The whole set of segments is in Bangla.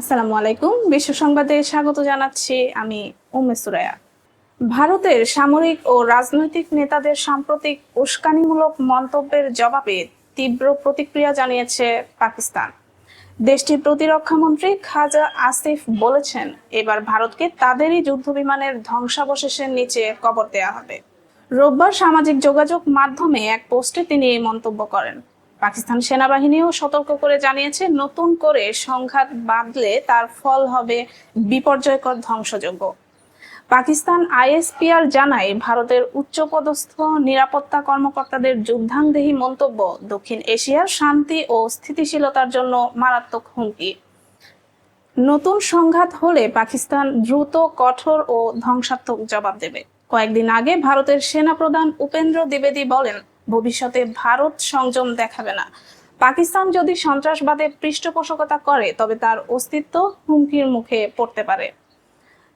আসসালামু আলাইকুম। বিশ্ব সংবাদে স্বাগত জানাচ্ছি আমি উম্মে সুরায়া ভারতের সামরিক ও রাজনৈতিক নেতাদের সাম্প্রতিক উস্কানিমূলক মন্তব্যের জবাবে তীব্র প্রতিক্রিয়া জানিয়েছে পাকিস্তান। দেশটির প্রতিরক্ষামন্ত্রী খাজা আসিফ বলেছেন, এবার ভারতকে তাদেরই যুদ্ধবিমানের ধ্বংসাবশেষের নিচে কবর দেওয়া হবে। রোববার সামাজিক যোগাযোগ মাধ্যমে এক পোস্টে তিনি এই মন্তব্য করেন। পাকিস্তান সেনাবাহিনীও সতর্ক করে জানিয়েছে, নতুন করে সংঘাত বাঁধলে তার ফল হবে বিপর্যয়কর ধ্বংসযোগ্য পাকিস্তান আইএসপিআর জানায়, ভারতের উচ্চপদস্থ নিরাপত্তা কর্মকর্তাদের যুদ্ধাংদেহী মন্তব্য, দক্ষিণ এশিয়ার শান্তি ও স্থিতিশীলতার জন্য মারাত্মক হুমকি। নতুন সংঘাত হলে পাকিস্তান দ্রুত, কঠোর ও ধ্বংসাত্মক জবাব দেবে। কয়েকদিন আগে ভারতের সেনাপ্রধান উপেন্দ্র দ্বিবেদী বলেন ভবিষ্যতে ভারত সংযম দেখাবে না। পাকিস্তান যদি সন্ত্রাসবাদে পৃষ্ঠপোষকতা করে, তবে তার অস্তিত্ব হুমকির মুখে পড়তে পারে।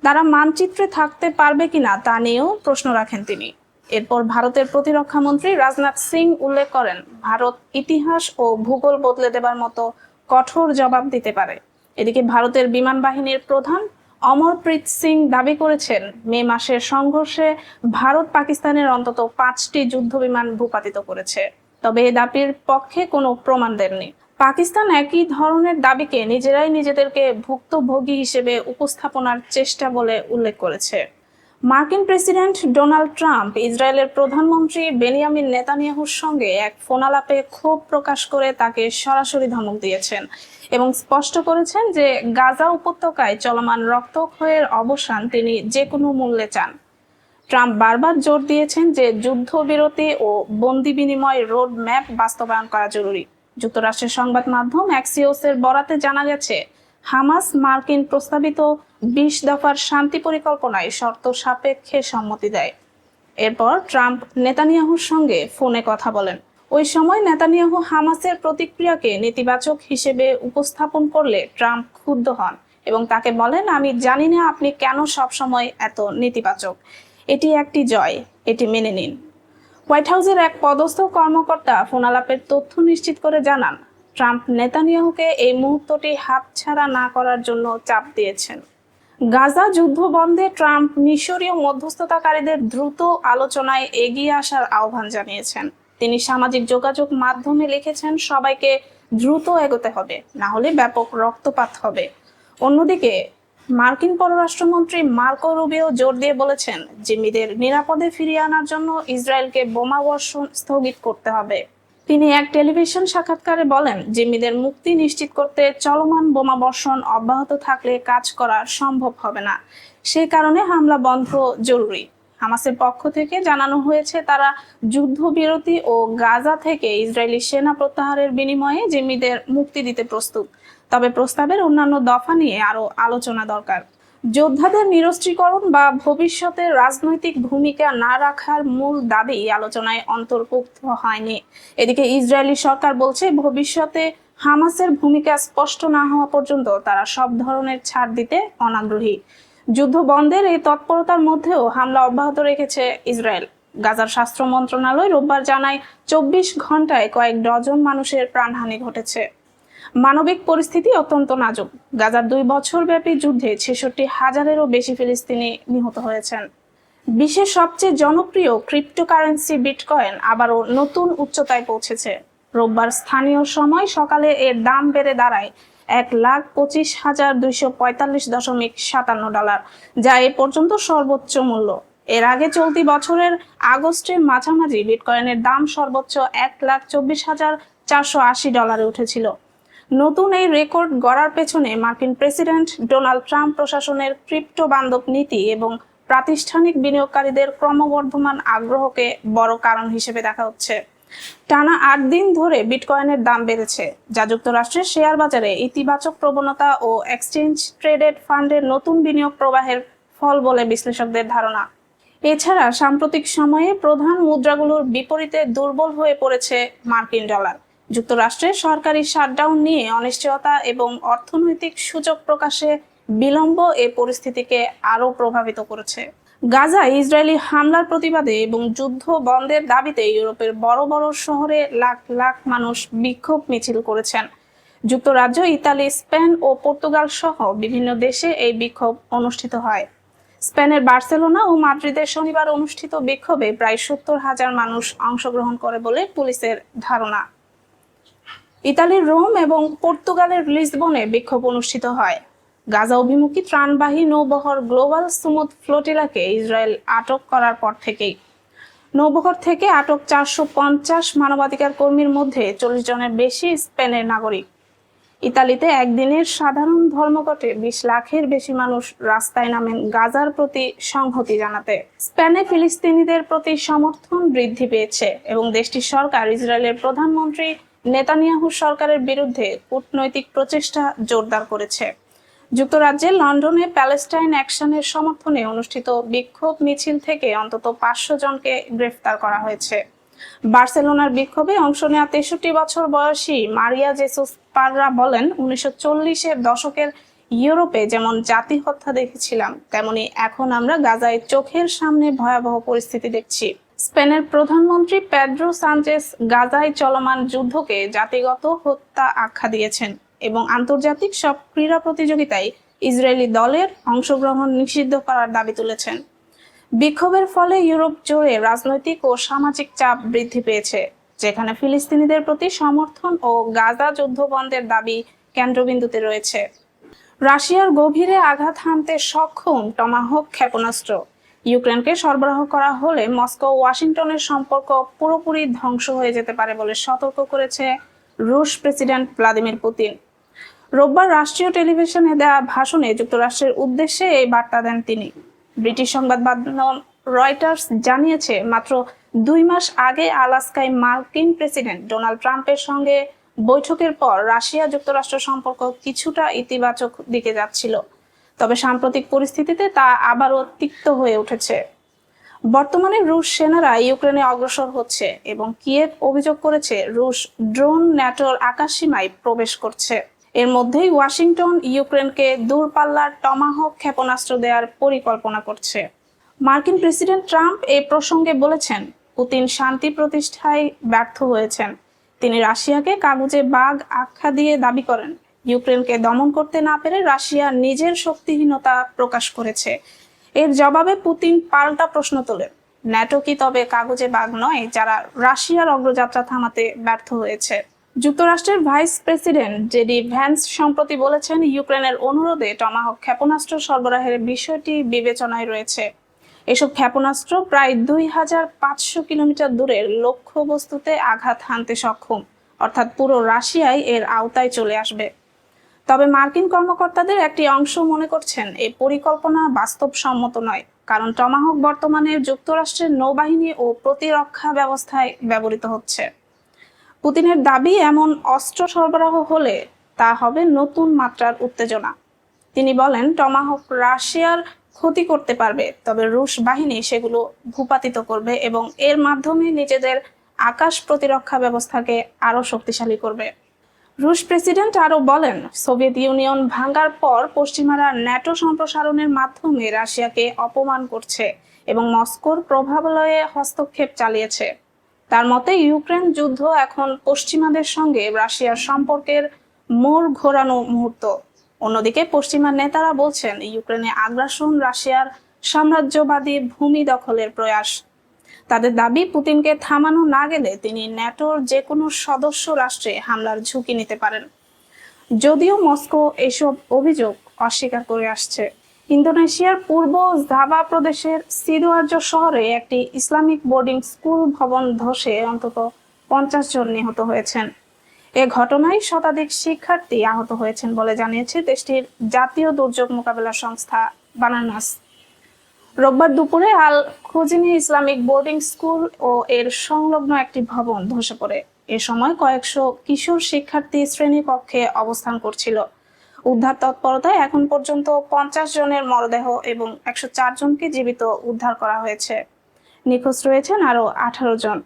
তারা মানচিত্রে থাকতে পারবে কিনা তা নিয়েও প্রশ্ন রাখেন তিনি। এরপর ভারতের প্রতিরক্ষা মন্ত্রী রাজনাথ সিং উল্লেখ করেন, ভারত ইতিহাস ও ভূগোল বদলে দেবার মতো কঠোর জবাব দিতে পারে। এদিকে ভারতের বিমান বাহিনীর প্রধান অমরপ্রীত সিং দাবি করেছেন, মে মাসের সংঘর্ষে ভারত পাকিস্তানের অন্তত পাঁচটি যুদ্ধবিমান ভূপাতিত করেছে। তবে এ দাবির পক্ষে কোনো প্রমাণ দেননি। পাকিস্তান একই ধরনের দাবিকে নিজেরাই নিজেদেরকে ভুক্তভোগী হিসেবে উপস্থাপনার চেষ্টা বলে উল্লেখ করেছে। মার্কিন প্রেসিডেন্ট ডোনাল্ড ট্রাম্প ইসরায়েলের প্রধানমন্ত্রী বেনিয়ামিন নেতানিয়াহুর সঙ্গে এক ফোনালাপে ক্ষোভ প্রকাশ করে তাকে সরাসরি ধমক দিয়েছেন এবং স্পষ্ট করেছেন যে গাজা উপত্যকায় চলমান রক্তক্ষয়ের অবসান তিনি যে কোনো মূল্যে চান। ট্রাম্প বারবার জোর দিয়েছেন যে যুদ্ধবিরতি ও বন্দি বিনিময় রোড ম্যাপ বাস্তবায়ন করা জরুরি। যুক্তরাষ্ট্রের সংবাদ মাধ্যম অ্যাক্সিওসের বরাতে জানা গেছে হামাস মার্কিন প্রস্তাবিত বিশ দফার শান্তি পরিকল্পনায় শর্ত সাপেক্ষে সম্মতি দেয়। এরপর ট্রাম্প নেতানিয়াহুর সঙ্গে ফোনে কথা বলেন। ওই সময় নেতানিয়াহু হামাসের প্রতিক্রিয়াকে নেতিবাচক হিসেবে উপস্থাপন করলে ট্রাম্প ক্ষুব্ধ হন এবং তাকে বলেন, আমি জানি না আপনি কেন সবসময় এত নেতিবাচক। এটি একটি জয়, এটি মেনে নিন। হোয়াইট হাউসের এক পদস্থ কর্মকর্তা ফোনালাপের তথ্য নিশ্চিত করে জানান ট্রাম্প নেতানিয়াহুকে এই মুহূর্তটি হাতছাড়া না করার জন্য চাপ দিয়েছেন। গাজা যুদ্ধ বন্ধে ট্রাম্প মিশরীয় মধ্যস্থতাকারীদের দ্রুত আলোচনায় এগিয়ে আসার আহ্বান জানিয়েছেন। তিনি সামাজিক যোগাযোগ মাধ্যমে লিখেছেন, সবাইকে দ্রুত এগোতে হবে, না হলে ব্যাপক রক্তপাত হবে। অন্যদিকে, মার্কিন পররাষ্ট্রমন্ত্রী মার্কো রুবিও জোর দিয়ে বলেছেন, জিম্মিদের নিরাপদে ফিরিয়ে আনার জন্য ইসরায়েলকে বোমা বর্ষণ স্থগিত করতে হবে। তিনি এক টেলিভিশন সাক্ষাৎকারে বলেন, জিম্মিদের মুক্তি নিশ্চিত করতে চলমান বোমা বর্ষণ অব্যাহত থাকলে কাজ করা সম্ভব হবে না। সেই কারণে হামলা বন্ধ জরুরি। হামাসের পক্ষ থেকে জানানো হয়েছে, তারা যুদ্ধবিরতি ও গাজা থেকে ইসরায়েলি সেনা প্রত্যাহারের বিনিময়ে জিম্মিদের মুক্তি দিতে প্রস্তুত। তবে প্রস্তাবের অন্যান্য দফা নিয়ে আরও আলোচনা দরকার। যোদ্ধাদের নিরস্ত্রীকরণ বা ভবিষ্যতে রাজনৈতিক ভূমিকা না রাখার মূল দাবি আলোচনায় অন্তর্ভুক্ত হয়নি। এদিকে ইসরায়েলি সরকার বলছে, ভবিষ্যতে হামাসের ভূমিকা স্পষ্ট না হওয়া পর্যন্ত তারা সব ধরনের ছাড় দিতে অনাগ্রহী। যুদ্ধ বন্ধের এই তৎপরতার মধ্যেও হামলা অব্যাহত রেখেছে ইসরায়েল। গাজার স্বাস্থ্য মন্ত্রণালয় রোববার জানায়, চব্বিশ ঘন্টায় কয়েক ডজন মানুষের প্রাণহানি ঘটেছে। মানবিক পরিস্থিতি অত্যন্ত নাজুক। গাজার দুই বছর ব্যাপী যুদ্ধে ছেষট্টি হাজারেরও বেশি ফিলিস্তিনি নিহত হয়েছেন। বিশ্বের সবচেয়ে জনপ্রিয় ক্রিপ্টোকারেন্সি বিটকয়েন আবারও নতুন উচ্চতায় পৌঁছেছে। রোববার স্থানীয় সময় সকালে এর দাম বেড়ে দাঁড়ায় এক লাখ পঁচিশ হাজার দুইশো পঁয়তাল্লিশ দশমিক সাতান্ন ডলার, যা এ পর্যন্ত সর্বোচ্চ মূল্য। এর আগে চলতি বছরের আগস্টের মাঝামাঝি বিটকয়েনের দাম সর্বোচ্চ এক লাখ চব্বিশ হাজার চারশো আশি ডলারে উঠেছিল। নতুন এই রেকর্ড গড়ার পেছনে মার্কিন প্রেসিডেন্ট ডোনাল্ড ট্রাম্প প্রশাসনের ক্রিপ্টো বান্ধব নীতি এবং প্রাতিষ্ঠানিক বিনিয়োগকারীদের ক্রমবর্ধমান আগ্রহকে বড় কারণ হিসেবে দেখা হচ্ছে। টানা আট দিন ধরে বিটকয়েনের দাম বেড়েছে, যা যুক্তরাষ্ট্রের শেয়ার বাজারে ইতিবাচক প্রবণতা ও এক্সচেঞ্জ ট্রেডেড ফান্ডের নতুন বিনিয়োগ প্রবাহের ফল বলে বিশ্লেষকদের ধারণা। এছাড়া সাম্প্রতিক সময়ে প্রধান মুদ্রাগুলোর বিপরীতে দুর্বল হয়ে পড়েছে মার্কিন ডলার। যুক্তরাষ্ট্রের সরকারি শাটডাউন নিয়ে অনিশ্চয়তা এবং অর্থনৈতিক সূচক প্রকাশে বিলম্ব এ পরিস্থিতিকে আরও প্রভাবিত করেছে। গাজায় ইসরায়েলি হামলার প্রতিবাদে এবং যুদ্ধ বন্ধের দাবিতে ইউরোপের বড় বড় শহরে লাখ লাখ মানুষ বিক্ষোভ মিছিল করেছেন। যুক্তরাজ্য, ইতালি, স্পেন ও পর্তুগাল সহ বিভিন্ন দেশে এই বিক্ষোভ অনুষ্ঠিত হয়। স্পেনের বার্সেলোনা ও মাদ্রিদে শনিবার অনুষ্ঠিত বিক্ষোভে প্রায় সত্তর হাজার মানুষ অংশগ্রহণ করে বলে পুলিশের ধারণা। ইতালির রোম এবং পর্তুগালের লিসবনে বিক্ষোভ অনুষ্ঠিত হয়। গাজা অভিমুখী ত্রাণবাহী নৌবহর গ্লোবাল সুমুদ ফ্লোটিলাকে ইসরায়েল আটক করার পর থেকেই। নৌবহর থেকে আটক চারশো পঞ্চাশ মানবাধিকার কর্মীর মধ্যে চল্লিশ জনের বেশি স্পেনের নাগরিক। ইতালিতে একদিনের সাধারণ ধর্মঘটে বিশ লাখের বেশি মানুষ রাস্তায় নামেন গাজার প্রতি সংহতি জানাতে। স্পেনে ফিলিস্তিনিদের প্রতি সমর্থন বৃদ্ধি পেয়েছে এবং দেশটির সরকার ইসরায়েলের প্রধানমন্ত্রী নেতানিয়াহু সরকারের বিরুদ্ধে কূটনৈতিক প্রচেষ্টা জোরদার করেছে। যুক্তরাজ্যে লন্ডনে প্যালেস্টাইন অ্যাকশনের সমর্থনে অনুষ্ঠিত বিক্ষোভ মিছিল থেকে অন্তত পাঁচশো জনকে গ্রেফতার করা হয়েছে। বার্সেলোনার বিক্ষোভে অংশ নেওয়া তেষট্টি বছর বয়সী মারিয়া জেসুস পাররা বলেন, উনিশশো চল্লিশের দশকের ইউরোপে যেমন জাতি হত্যা দেখেছিলাম, তেমনি এখন আমরা গাজায় চোখের সামনে ভয়াবহ পরিস্থিতি দেখছি। স্পেনের প্রধানমন্ত্রী পেড্রো সানচেস গাজায় চলমান যুদ্ধকে জাতিগত হত্যা আখ্যা দিয়েছেন এবং আন্তর্জাতিক সব ক্রীড়া প্রতিযোগিতায় ইসরায়েলি দলের অংশগ্রহণ নিষিদ্ধ করার দাবি তুলেছেন। বিক্ষোভের ফলে ইউরোপ জুড়ে রাজনৈতিক ও সামাজিক চাপ বৃদ্ধি পেয়েছে, যেখানে ফিলিস্তিনিদের প্রতি সমর্থন ও গাজা যুদ্ধ বন্ধের দাবি কেন্দ্রবিন্দুতে রয়েছে। রাশিয়ার গভীরে আঘাত হানতে সক্ষম টমাহক ক্ষেপণাস্ত্র ইউক্রেনকে সরবরাহ করা হলে মস্কো ওয়াশিংটনের সম্পর্ক পুরোপুরি ধ্বংস হয়ে যেতে পারে বলে সতর্ক করেছে রুশ প্রেসিডেন্ট ভ্লাদিমির পুতিন। রোববার রাষ্ট্রীয় টেলিভিশনে দেওয়া ভাষণে যুক্তরাষ্ট্রের উদ্দেশ্যে এই বার্তা দেন তিনি। ব্রিটিশ সংবাদ মাধ্যম রয়টার্স জানিয়েছে, মাত্র দুই মাস আগে আলাস্কায় মার্কিন প্রেসিডেন্ট ডোনাল্ড ট্রাম্পের সঙ্গে বৈঠকের পর রাশিয়া যুক্তরাষ্ট্র সম্পর্ক কিছুটা ইতিবাচক দিকে যাচ্ছিল। তবে সাম্প্রতিক পরিস্থিতিতে তা আবারও তিক্ত হয়ে উঠেছে। বর্তমানে রুশ সেনারা ইউক্রেনে অগ্রসর হচ্ছে এবং কিয়েভ অভিযোগ করেছে রুশ ড্রোন ন্যাটোর আকাশসীমায় প্রবেশ করছে। এর মধ্যেই ওয়াশিংটন, ইউক্রেনকে দূরপাল্লার টমাহক ক্ষেপণাস্ত্র দেওয়ার পরিকল্পনা করছে। মার্কিন প্রেসিডেন্ট ট্রাম্প এ প্রসঙ্গে বলেছেন, পুতিন শান্তি প্রতিষ্ঠায় ব্যর্থ হয়েছেন। তিনি রাশিয়াকে কাগজে বাঘ আখ্যা দিয়ে দাবি করেন। ইউক্রেনকে দমন করতে না পেরে রাশিয়া নিজের শক্তিহীনতা প্রকাশ করেছে। এর জবাবে পুতিন পাল্টা প্রশ্ন তোলেন। ন্যাটো কি তবে কাগজে বাঘ নয়, যারা রাশিয়ার অগ্রযাত্রা থামাতে ব্যর্থ হয়েছে? যুক্তরাষ্ট্রের ভাইস প্রেসিডেন্ট জেডি ভ্যান্স সম্প্রতি বলেছেন, ইউক্রেনের অনুরোধে টমাহক ক্ষেপণাস্ত্র সরবরাহের বিষয়টি বিবেচনায় রয়েছে। এসব ক্ষেপণাস্ত্র প্রায় দুই হাজার পাঁচশো কিলোমিটার দূরের লক্ষ্যবস্তুতে আঘাত হানতে সক্ষম। অর্থাৎ পুরো রাশিয়াই এর আওতায় চলে আসবে। তবে মার্কিন কর্মকর্তাদের একটি অংশ মনে করছেন এই পরিকল্পনা বাস্তবসম্মত নয়, কারণ টমাহক বর্তমানে যুক্তরাষ্ট্রের নৌবাহিনী ও প্রতিরক্ষা ব্যবস্থায় ব্যবহৃত হচ্ছে। পুতিনের দাবি এমন অস্ত্র সরবরাহ হলে তা হবে নতুন মাত্রার উত্তেজনা। তিনি বলেন, টমাহক রাশিয়ার ক্ষতি করতে পারবে, তবে রুশ বাহিনী সেগুলো ভূপাতিত করবে এবং এর মাধ্যমে নিজেদের আকাশ প্রতিরক্ষা ব্যবস্থাকে আরও শক্তিশালী করবে। রুশ প্রেসিডেন্ট আরও বলেন, সোভিয়েত ইউনিয়ন ভাঙ্গার পর পশ্চিমারা ন্যাটো সম্প্রসারণের মাধ্যমে রাশিয়াকে অপমান করছে এবং মস্কোর প্রভাবলয়ে হস্তক্ষেপ চালিয়েছে। তার মতে, ইউক্রেন যুদ্ধ এখন পশ্চিমাদের সঙ্গে রাশিয়ার সম্পর্কের মোড় ঘোরানো মুহূর্ত। অন্যদিকে, পশ্চিমা নেতারা বলছেন, ইউক্রেনে আগ্রাসন রাশিয়ার সাম্রাজ্যবাদী ভূমি দখলের প্রয়াস। তাদের দাবি, পুতিনকে থামানো না গেলে তিনি ন্যাটোর যে কোনো সদস্য রাষ্ট্রে হামলার ঝুঁকি নিতে পারেন। যদিও মস্কো এসব অভিযোগ অস্বীকার করে আসছে। ইন্দোনেশিয়ার পূর্ব জাভা প্রদেশের সিদুয়ার্য শহরে একটি ইসলামিক বোর্ডিং স্কুল ভবন ধসে অন্তত পঞ্চাশ জন নিহত হয়েছেন। এ ঘটনায় শতাধিক শিক্ষার্থী আহত হয়েছেন বলে জানিয়েছে দেশটির জাতীয় দুর্যোগ মোকাবেলা সংস্থা বানানাস। রোববার দুপুরে আল খুজিনি ইসলামিক বোর্ডিং স্কুল ও এর সংলগ্ন একটি ভবন ধসে পড়ে। এ সময় কয়েকশো কিশোর শিক্ষার্থী শ্রেণীকক্ষে অবস্থান করছিল। উদ্ধার তৎপরতায় এখন পর্যন্ত পঞ্চাশ জনের মরদেহ এবং একশো চার জনকে জীবিত উদ্ধার করা হয়েছে। নিখোঁজ রয়েছেন আরও আঠারো জন।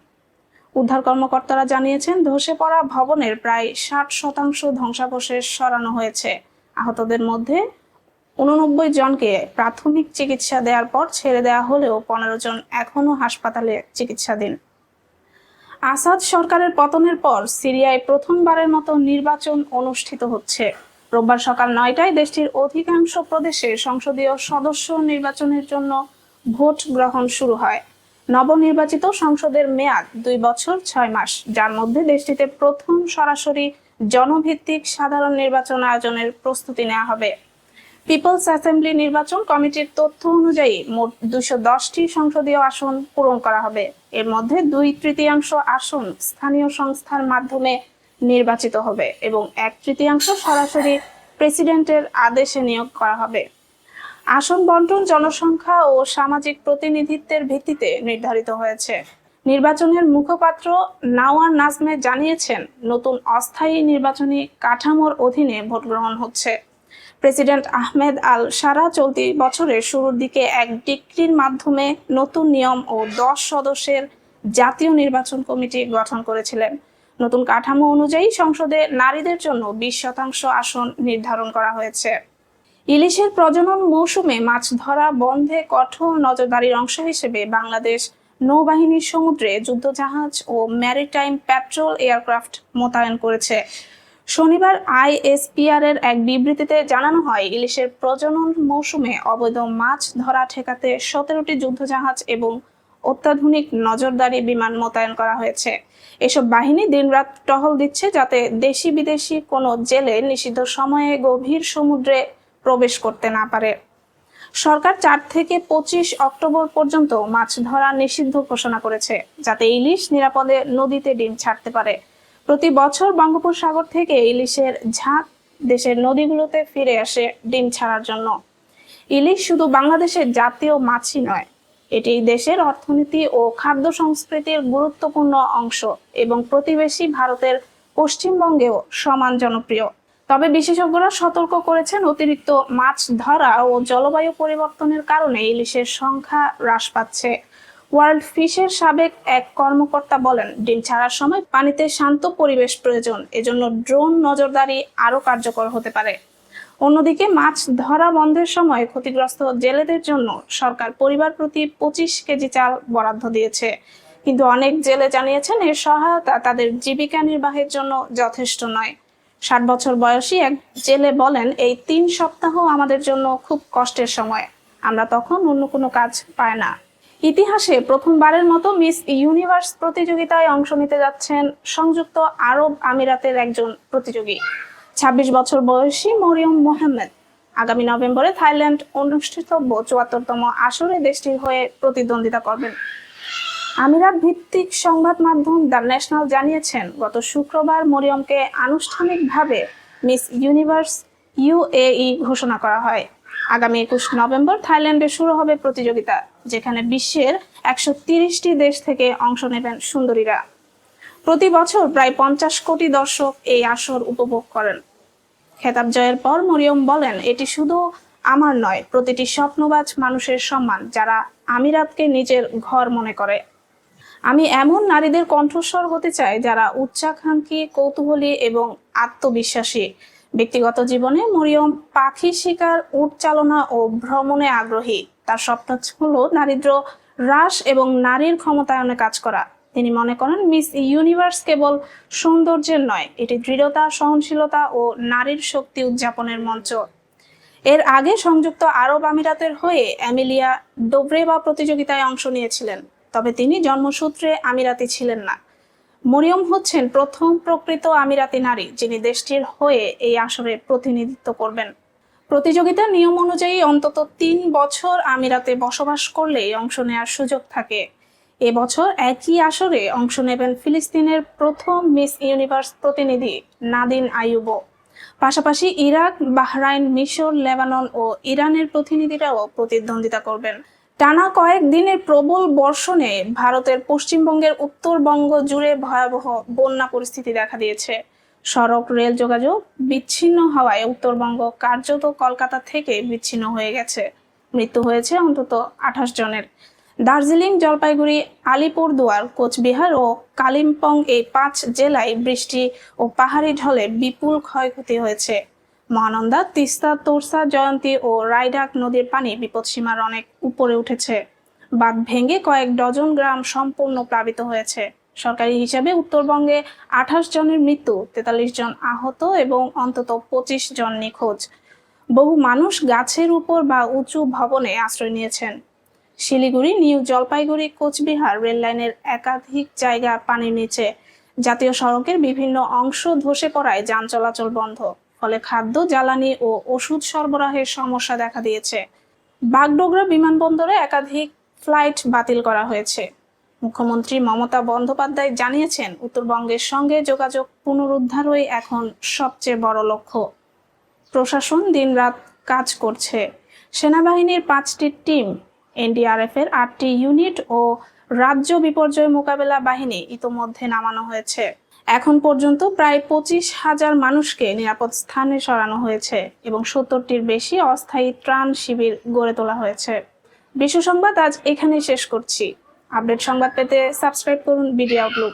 উদ্ধার কর্মকর্তারা জানিয়েছেন, ধসে পড়া ভবনের প্রায় ষাট শতাংশ ধ্বংসাবশেষ সরানো হয়েছে। আহতদের মধ্যে উননব্বই জনকে প্রাথমিক চিকিৎসা দেওয়ার পর ছেড়ে দেওয়া হলেও পনেরো জন এখনও হাসপাতালে চিকিৎসাধীন। আসাদ সরকারের পতনের পর সিরিয়ায় প্রথমবারের মতো নির্বাচন অনুষ্ঠিত হচ্ছে। রোববার সকাল নয়টায় দেশটির অধিকাংশ প্রদেশে সংসদীয় সদস্য নির্বাচনের জন্য ভোট গ্রহণ শুরু হয়। নবনির্বাচিত সংসদের মেয়াদ দুই বছর ছয় মাস। যার মধ্যে দেশটিতে প্রথম সরাসরি জনভিত্তিক সাধারণ নির্বাচন আয়োজনের প্রস্তুতি নেওয়া হবে। পিপলস অ্যাসেম্বলি নির্বাচন কমিটির তথ্য অনুযায়ী মোট দুশো দশটি সংসদীয় আসন পূরণ করা হবে। এর মধ্যে দুই তৃতীয়াংশ আসন স্থানীয় সংস্থার মাধ্যমে নির্বাচিত হবে এবং এক তৃতীয়াংশ সরাসরি প্রেসিডেন্টের আদেশে নিয়োগ করা হবে। আসন বন্টন, জনসংখ্যা ও সামাজিক প্রতিনিধিত্বের ভিত্তিতে নির্ধারিত হয়েছে। নির্বাচনের মুখপাত্র নাওয়ার নাজমে জানিয়েছেন, নতুন অস্থায়ী নির্বাচনী কাঠামোর অধীনে ভোট গ্রহণ হচ্ছে। প্রেসিডেন্ট আহমেদ আল সারা চলতি বছরের শুরুর দিকে এক ডিক্রির মাধ্যমে নতুন নিয়ম ও দশ সদস্যের জাতীয় নির্বাচন কমিটি গঠন করেছিলেন। নতুন কাঠামো অনুযায়ী সংসদে নারীদের জন্য বিশ শতাংশ আসন নির্ধারণ করা হয়েছে। ইলিশের প্রজনন মৌসুমে মাছ ধরা বন্ধে কঠোর নজরদারির অংশ হিসেবে বাংলাদেশ নৌবাহিনীর সমুদ্রে যুদ্ধজাহাজ ও ম্যারিটাইম প্যাট্রোল এয়ারক্রাফট মোতায়েন করেছে। শনিবার আইএসপিআর এর এক বিবৃতিতে জানানো হয়, ইলিশের প্রজনন মৌসুমে অবৈধ মাছ ধরা ঠেকাতে সতেরোটি যুদ্ধজাহাজ এবং অত্যাধুনিক নজরদারি বিমান মোতায়েন করা হয়েছে। এসব বাহিনী দিনরাত টহল দিচ্ছে যাতে দেশি বিদেশি কোনো জেলে নিষিদ্ধ সময়ে গভীর সমুদ্রে প্রবেশ করতে না পারে। সরকার চার থেকে পঁচিশ অক্টোবর পর্যন্ত মাছ ধরা নিষিদ্ধ ঘোষণা করেছে, যাতে ইলিশ নিরাপদে নদীতে ডিম ছাড়তে পারে। প্রতি বছর বঙ্গোপসাগর থেকে ইলিশের ঝাঁক দেশের নদীগুলোতে ফিরে আসে ডিম ছাড়ার জন্য। ইলিশ শুধু বাংলাদেশের জাতীয় মাছই নয়, এটি দেশের অর্থনীতি ও খাদ্য সংস্কৃতির গুরুত্বপূর্ণ অংশ এবং প্রতিবেশী ভারতের পশ্চিমবঙ্গেও সমান জনপ্রিয়। তবে বিশেষজ্ঞরা সতর্ক করেছেন, অতিরিক্ত মাছ ধরা ও জলবায়ু পরিবর্তনের কারণে ইলিশের সংখ্যা হ্রাস পাচ্ছে। ওয়ার্ল্ড ফিশের সাবেক এক কর্মকর্তা বলেন, ডিম ছাড়ার সময় পানিতে শান্ত পরিবেশ প্রয়োজন। এজন্য ড্রোন নজরদারি আরও কার্যকর হতে পারে। অন্যদিকে, মাছ ধরা বন্ধের সময় ক্ষতিগ্রস্ত জেলেদের জন্য সরকার পরিবার প্রতি পঁচিশ কেজি চাল বরাদ্দ দিয়েছে। কিন্তু অনেক জেলে জানিয়েছেন, এর সহায়তা তাদের জীবিকা নির্বাহের জন্য যথেষ্ট নয়। ষাট বছর বয়সী এক জেলে বলেন, এই তিন সপ্তাহ আমাদের জন্য খুব কষ্টের সময়। আমরা তখন অন্য কোনো কাজ পাই না। ইতিহাসে প্রথমবারের মতো মিস ইউনিভার্স প্রতিযোগিতায় অংশ নিতে যাচ্ছেন সংযুক্ত আরব আমিরাতের একজন প্রতিযোগী। ছাব্বিশ বছর বয়সী মরিয়ম মোহাম্মদ আগামী নভেম্বরে থাইল্যান্ড অনুষ্ঠিতব্য চুয়াত্তরতম আসরে দেশটির হয়ে প্রতিদ্বন্দ্বিতা করবেন। আমিরাত ভিত্তিক সংবাদ মাধ্যম দ্য ন্যাশনাল জানিয়েছেন, গত শুক্রবার মরিয়মকে আনুষ্ঠানিকভাবে মিস ইউনিভার্স ইউএই ঘোষণা করা হয়। আগামী একুশ নভেম্বর থাইল্যান্ডে শুরু হবে প্রতিযোগিতা, যেখানে বিশ্বের একশো তিরিশটি দেশ থেকে অংশ নেবেন সুন্দরীরা। প্রতি বছর প্রায় পঞ্চাশ কোটি দর্শক এই আসর উপভোগ করেন। খেতাব জয়ের পর মরিয়ম বলেন, এটি শুধু আমার নয়, প্রতিটি স্বপ্নবাজ মানুষের সম্মান, যারা আমিরাতকে নিজের ঘর মনে করে। আমি এমন নারীদের কণ্ঠস্বর হতে চাই যারা উচ্চাকাঙ্ক্ষী, কৌতূহলী এবং আত্মবিশ্বাসী। ব্যক্তিগত জীবনে মরিয়ম পাখি শিকার, উট চালনা ও ভ্রমণে আগ্রহী। তার স্বপ্ন হল দারিদ্র হ্রাস এবং নারীর ক্ষমতায়নে কাজ করা। তিনি মনে করেন, মিস ইউনিভার্স কেবল সৌন্দর্যের নয়, এটি দৃঢ়তা, সহনশীলতা ও নারীর শক্তি উদযাপনের মঞ্চ। এর আগে সংযুক্ত আরব আমিরাতের হয়ে অ্যামিলিয়া ডোব্রেবা প্রতিযোগিতায় অংশ নিয়েছিলেন। তবে তিনি জন্মসূত্রে আমিরাতি ছিলেন না। মরিয়ম হচ্ছেন প্রথম প্রকৃত আমিরাতি নারী, যিনি দেশটির হয়ে এই আসরে প্রতিনিধিত্ব করবেন। প্রতিযোগিতার নিয়ম অনুযায়ী অন্তত তিন বছর আমিরাতে বসবাস করলেই অংশ নেওয়ার সুযোগ থাকে। এবছর একই আসরে অংশ নেবেন ফিলিস্তিনের প্রথম মিস ইউনিভার্স প্রতিনিধি নাদিন আইয়ুবো পাশাপাশি ইরাক, বাহরাইন, মিশর, লেবানন ও ইরানের প্রতিনিধিরাও প্রতিদ্বন্দ্বিতা করবেন। টানা কয়েক দিনের প্রবল বর্ষণে ভারতের পশ্চিমবঙ্গের উত্তরবঙ্গ জুড়ে ভয়াবহ বন্যা পরিস্থিতি দেখা দিয়েছে। সড়ক রেল যোগাযোগ বিচ্ছিন্ন হওয়ায় উত্তরবঙ্গ কার্যত কলকাতা থেকে বিচ্ছিন্ন হয়ে গেছে। মৃত্যু হয়েছে অন্তত আঠাশ জনের। দার্জিলিং, জলপাইগুড়ি, আলিপুরদুয়ার, কোচবিহার ও কালিম্পং এই পাঁচ জেলায় বৃষ্টি ও পাহাড়ি ঢলে বিপুল ক্ষয়ক্ষতি হয়েছে। মহানন্দা, তিস্তা, তোরসা, জয়ন্তী ও রায়ডাক নদীর পানি বিপদসীমার অনেক উপরে উঠেছে। বাঁধ ভেঙে কয়েক ডজন গ্রাম সম্পূর্ণ প্লাবিত হয়েছে। সরকারি হিসাবে উত্তরবঙ্গে আঠাশ জনের মৃত্যু, তেতাল্লিশ জন আহত এবং অন্তত পঁচিশ জন নিখোঁজ। বহু মানুষ গাছের উপর বা উঁচু ভবনে আশ্রয় নিয়েছেন। শিলিগুড়ি, নিউ জলপাইগুড়ি, কোচবিহার রেল লাইনের একাধিক জায়গা পানির নিচে। জাতীয় সড়কের বিভিন্ন অংশ ধসে পড়ায় যান চলাচল বন্ধ। ফলে খাদ্য, জ্বালানি ও ওষুধ সরবরাহের সমস্যা দেখা দিয়েছে। বাগডোগরা বিমানবন্দরে একাধিক ফ্লাইট বাতিল করা হয়েছে। মুখ্যমন্ত্রী মমতা বন্দ্যোপাধ্যায় জানিয়েছেন, উত্তরবঙ্গের সঙ্গে যোগাযোগ পুনরুদ্ধারই এখন সবচেয়ে বড় লক্ষ্য। প্রশাসন দিনরাত কাজ করছে। সেনাবাহিনীর পাঁচটি টিম এনডিআরএফ এর আটটি ইউনিট ও রাজ্য বিপর্যয় মোকাবেলা বাহিনী ইতোমধ্যে নামানো হয়েছে। এখন পর্যন্ত প্রায় পঁচিশ হাজার মানুষকে নিরাপদ স্থানে সরানো হয়েছে এবং সত্তরটির বেশি অস্থায়ী ত্রাণ শিবির গড়ে তোলা হয়েছে। বিশ্ব সংবাদ আজ এখানেই শেষ করছি। আপডেট সংবাদ পেতে সাবস্ক্রাইব করুন বিডি আউটলুক।